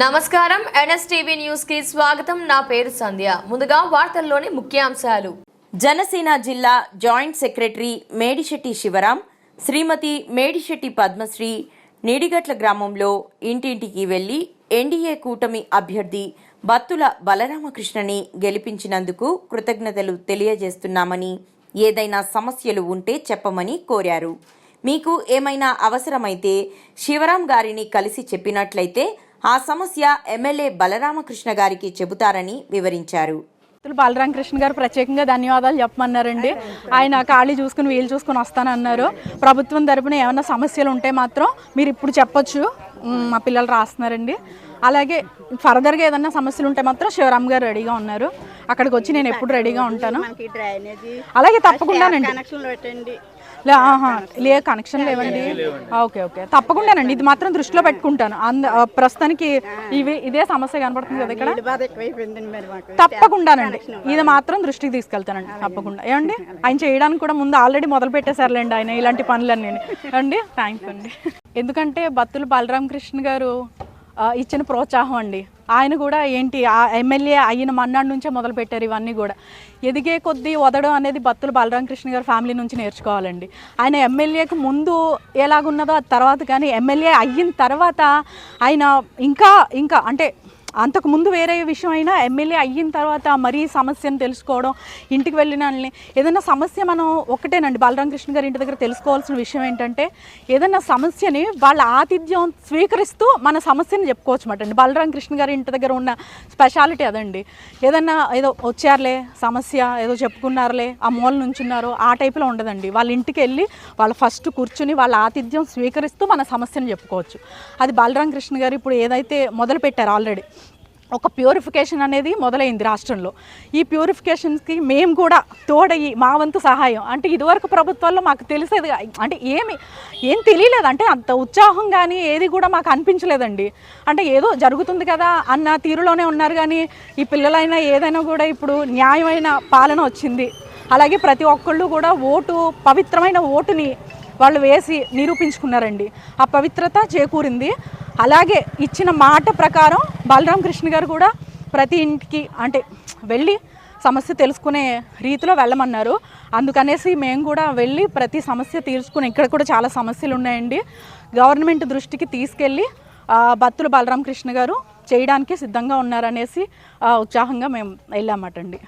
నమస్కారం. ఎన్ఎస్టీవీ న్యూస్కి స్వాగతం. నా పేరు సంధ్య. ముందుగా వార్తల్లోని ముఖ్యాంశాలు. జనసేన జిల్లా జాయింట్ సెక్రటరీ మేడిశెట్టి శివరాం శ్రీమతి మేడిశెట్టి పద్మశ్రీ నిడిగట్ల గ్రామంలో ఇంటింటికి వెళ్ళి ఎన్డీఏ కూటమి అభ్యర్థి బత్తుల బలరామకృష్ణని గెలిపించినందుకు కృతజ్ఞతలు తెలియజేస్తున్నామని ఏదైనా సమస్యలు ఉంటే చెప్పమని కోరారు. మీకు ఏమైనా అవసరమైతే శివరాం గారిని కలిసి చెప్పినట్లయితే ఆ సమస్య ఎమ్మెల్యే బలరామకృష్ణ గారికి చెబుతారని వివరించారు. బాలరామకృష్ణ గారు ప్రత్యేకంగా ధన్యవాదాలు చెప్పమన్నారండి. ఆయన ఖాళీ చూసుకుని వీలు చూసుకుని వస్తానన్నారు. ప్రభుత్వం తరపున ఏమైనా సమస్యలు ఉంటే మాత్రం మీరు ఇప్పుడు చెప్పొచ్చు. మా పిల్లలు రాస్తున్నారండి. అలాగే ఫర్దర్గా ఏదైనా సమస్యలు ఉంటే మాత్రం శివరామ్ గారు రెడీగా ఉన్నారు. అక్కడికి వచ్చి నేను ఎప్పుడు రెడీగా ఉంటాను. అలాగే తప్పకుండానండి లే కనెక్షన్ లేవండి. Okay okay. తప్పకుండానండి. ఇది మాత్రం దృష్టిలో పెట్టుకుంటాను. అంద ప్రస్తుతానికి ఇవి ఇదే సమస్య కనపడుతుంది కదా ఇక్కడ? తప్పకుండానండి. ఇది మాత్రం దృష్టికి తీసుకెళ్తానండి. తప్పకుండా. ఏమండి? ఆయన చేయడానికి కూడా ముందు ఆల్రెడీ మొదలు పెట్టేశారులేండి ఆయన ఇలాంటి పనులన్నీ. అండి? థ్యాంక్స్ అండి. ఎందుకంటే బత్తులు బలరామకృష్ణ గారు ఇచ్చిన ప్రోత్సాహం అండి. ఆయన కూడా ఏంటి ఆ ఎమ్మెల్యే అయిన మన్నాడు నుంచే మొదలు పెట్టారు ఇవన్నీ కూడా. ఎదిగే కొద్దీ వదడం అనేది బత్తుల బలరామకృష్ణ గారి ఫ్యామిలీ నుంచి నేర్చుకోవాలండి. ఆయన ఎమ్మెల్యేకి ముందు ఎలాగున్నదో అది తర్వాత కానీ ఎమ్మెల్యే అయిన తర్వాత ఆయన ఇంకా ఇంకా అంటే అంతకు ముందు వేరే విషయం అయినా ఎమ్మెల్యే అయిన తర్వాత మరీ సమస్యను తెలుసుకోవడం ఇంటికి వెళ్ళిన వాళ్ళని ఏదైనా సమస్య మనం ఒకటేనండి. బలరామకృష్ణ గారి ఇంటి దగ్గర తెలుసుకోవాల్సిన విషయం ఏంటంటే ఏదైనా సమస్యని వాళ్ళ ఆతిథ్యం స్వీకరిస్తూ మన సమస్యని చెప్పుకోవచ్చు మాట అండి. బలరామకృష్ణ గారి ఇంటి దగ్గర ఉన్న స్పెషాలిటీ అదండి. ఏదన్నా ఏదో వచ్చారులే సమస్య ఏదో చెప్పుకున్నారులే ఆ మూల నుంచున్నారు ఆ టైప్లో ఉండదండి. వాళ్ళ ఇంటికి వెళ్ళి వాళ్ళు ఫస్ట్ కూర్చుని వాళ్ళ ఆతిథ్యం స్వీకరిస్తూ మన సమస్యను చెప్పుకోవచ్చు. అది బలరామకృష్ణ గారు ఇప్పుడు ఏదైతే మొదలు పెట్టారు ఆల్రెడీ ఒక ప్యూరిఫికేషన్ అనేది మొదలైంది రాష్ట్రంలో. ఈ ప్యూరిఫికేషన్స్కి మేము కూడా తోడయ్యి మా వంతు సహాయం. అంటే ఇదివరకు ప్రభుత్వాల్లో మాకు తెలిసేది అంటే ఏమి ఏం తెలియలేదు. అంటే అంత ఉత్సాహం కానీ ఏది కూడా మాకు అనిపించలేదండి. అంటే ఏదో జరుగుతుంది కదా అన్న తీరులోనే ఉన్నారు కానీ ఈ పిల్లలైనా ఏదైనా కూడా ఇప్పుడు న్యాయమైన పాలన వచ్చింది. అలాగే ప్రతి ఒక్కళ్ళు కూడా ఓటు పవిత్రమైన ఓటుని వాళ్ళు వేసి నిరూపించుకున్నారండి. ఆ పవిత్రత చేకూరింది. అలాగే ఇచ్చిన మాట ప్రకారం బలరాం కృష్ణ గారు కూడా ప్రతి ఇంటికి అంటే వెళ్ళి సమస్య తెలుసుకునే రీతిలో వెళ్ళమన్నారు. అందుకనేసి మేము కూడా వెళ్ళి ప్రతి సమస్య తీర్చుకుని ఇక్కడ కూడా చాలా సమస్యలు ఉన్నాయండి. గవర్నమెంట్ దృష్టికి తీసుకెళ్ళి బత్తుల బలరాం కృష్ణ గారు చేయడానికి సిద్ధంగా ఉన్నారనేసి ఉత్సాహంగా మేము వెళ్ళామటండి.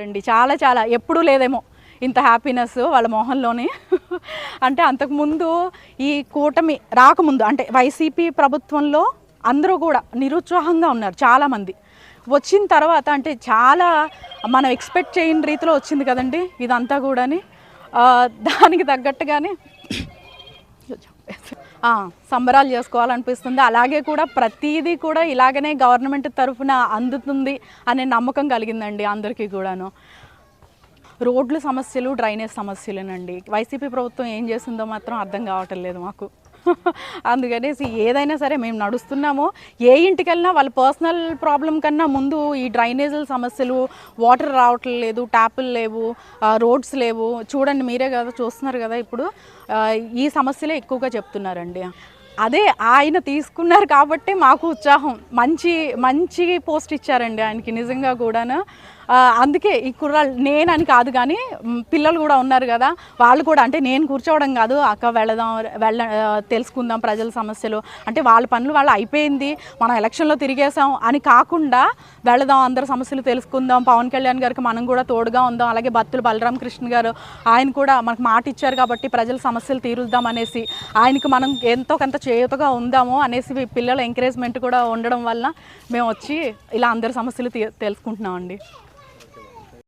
రండి చాలా చాలా ఎప్పుడూ లేదేమో ఇంత హ్యాపీనెస్ వాళ్ళ మొహంలోనే. అంటే అంతకుముందు ఈ కూటమి రాకముందు అంటే వైసీపీ ప్రభుత్వంలో అందరూ కూడా నిరుత్సాహంగా ఉన్నారు చాలామంది. వచ్చిన తర్వాత అంటే చాలా మనం ఎక్స్పెక్ట్ చేయని రీతిలో వచ్చింది కదండి ఇదంతా కూడాని. దానికి తగ్గట్టుగానే సంబరాలు చేసుకోవాలనిపిస్తుంది. అలాగే కూడా ప్రతిదీ కూడా ఇలాగనే గవర్నమెంట్ తరఫున అందుతుంది అనే నమ్మకం కలిగిందండి అందరికీ కూడాను. రోడ్ల సమస్యలు డ్రైనేజ్ సమస్యలేనండి. వైసీపీ ప్రభుత్వం ఏం చేసిందో మాత్రం అర్థం కావటం లేదు మాకు. అందుకనేసి ఏదైనా సరే మేము నడుస్తున్నాము. ఏ ఇంటికి వెళ్ళినా వాళ్ళ పర్సనల్ ప్రాబ్లం కన్నా ముందు ఈ డ్రైనేజీల సమస్యలు వాటర్ రావట్లేదు ట్యాపులు లేవు రోడ్స్ లేవు. చూడండి మీరే కదా చూస్తున్నారు కదా ఇప్పుడు. ఈ సమస్యలే ఎక్కువగా చెప్తున్నారండి. అదే ఆయన తీసుకున్నారు కాబట్టి మాకు ఉత్సాహం. మంచి మంచి పోస్ట్ ఇచ్చారండి ఆయనకి నిజంగా కూడాను. అందుకే ఈ కుర్రాళ్ళు నేనని కాదు కానీ పిల్లలు కూడా ఉన్నారు కదా వాళ్ళు కూడా అంటే నేను కూర్చోవడం కాదు అక్క వెళదాం వెళ్ళ తెలుసుకుందాం ప్రజల సమస్యలు. అంటే వాళ్ళ పనులు వాళ్ళు అయిపోయింది మనం ఎలక్షన్లో తిరిగేసాం అని కాకుండా వెళదాం అందరి సమస్యలు తెలుసుకుందాం. పవన్ కళ్యాణ్ గారికి మనం కూడా తోడుగా ఉందాం. అలాగే బత్తుల బలరామ కృష్ణ గారు ఆయన కూడా మనకు మాట ఇచ్చారు కాబట్టి ప్రజల సమస్యలు తీరుద్దాం అనేసి ఆయనకి మనం ఎంతో కొంత చేయుతగా ఉందాము అనేసి పిల్లల ఎంకరేజ్మెంట్ కూడా ఉండడం వల్ల మేము వచ్చి ఇలా అందరి సమస్యలు తీ- తెలుసుకుంటున్నామండి.